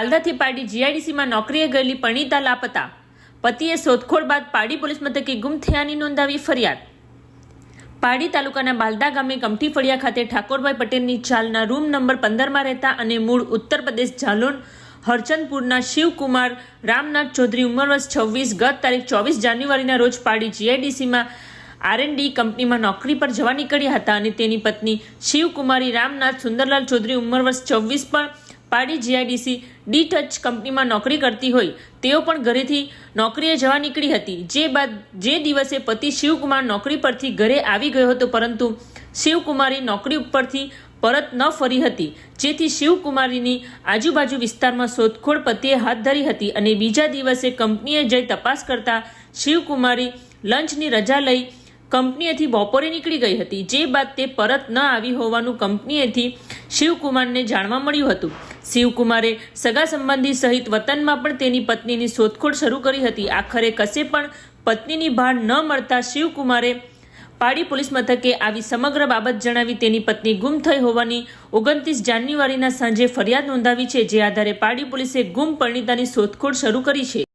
હાલદાથી પાડી જીઆઈડીસીમાં નોકરીએ ગયેલી પરણીતા લાપતા. પતિએ શોધખોળ બાદ પાડી પોલીસ મથકે ગુમ થયાની નોંધાવી ફરિયાદ. પાડી તાલુકાના બાલદા ગામે કમઠી ફળિયા ખાતે ઠાકોરભાઈ પટેલની ચાલના રૂમ નંબર પંદરમાં રહેતા અને મૂળ ઉત્તર પ્રદેશ ઝાલોન હરચંદપુરના શિવકુમાર, રામનાથ ચૌધરી ઉંમર વર્ષ છવ્વીસ, ગત તારીખ ચોવીસ જાન્યુઆરીના રોજ પાડી જીઆઈડીસીમાં આરએનડી કંપનીમાં નોકરી પર જવા નીકળ્યા હતા અને તેની પત્ની શિવકુમારી રામનાથ સુંદરલાલ ચૌધરી ઉંમર વર્ષ છવ્વીસ પણ પાડી જીઆઈડીસી ડી ટચ કંપનીમાં નોકરી કરતી હોય, તેઓ પણ ઘરેથી નોકરીએ જવા નીકળી હતી. જે બાદ, જે દિવસે પતિ શિવકુમાર નોકરી પરથી ઘરે આવી ગયો હતો, પરંતુ શિવકુમારી નોકરી ઉપરથી પરત ન ફરી હતી. જેથી શિવકુમારીની આજુબાજુ વિસ્તારમાં શોધખોળ પતિએ હાથ ધરી હતી અને બીજા દિવસે કંપનીએ જઈ તપાસ કરતા શિવકુમારી લંચની રજા લઈ કંપનીએથી બપોરે નીકળી ગઈ હતી. જે બાદ તે પરત ન આવી હોવાનું કંપનીએથી શિવકુમારને જાણવા મળ્યું હતું. શિવકુમારે સગા સંબંધી સહિત વતનમાં પણ તેની પત્નીની શોધખોળ શરૂ કરી હતી. આખરે કશે પણ પત્નીની ભાળ ન મળતા શિવકુમારે પાડી પોલીસ મથકે આવી સમગ્ર બાબત જણાવી તેની પત્ની ગુમ થઈ હોવાની ઓગણત્રીસ જાન્યુઆરીના સાંજે ફરિયાદ નોંધાવી છે, જે આધારે પાડી પોલીસે ગુમ પરિણીતાની શોધખોળ શરૂ કરી છે.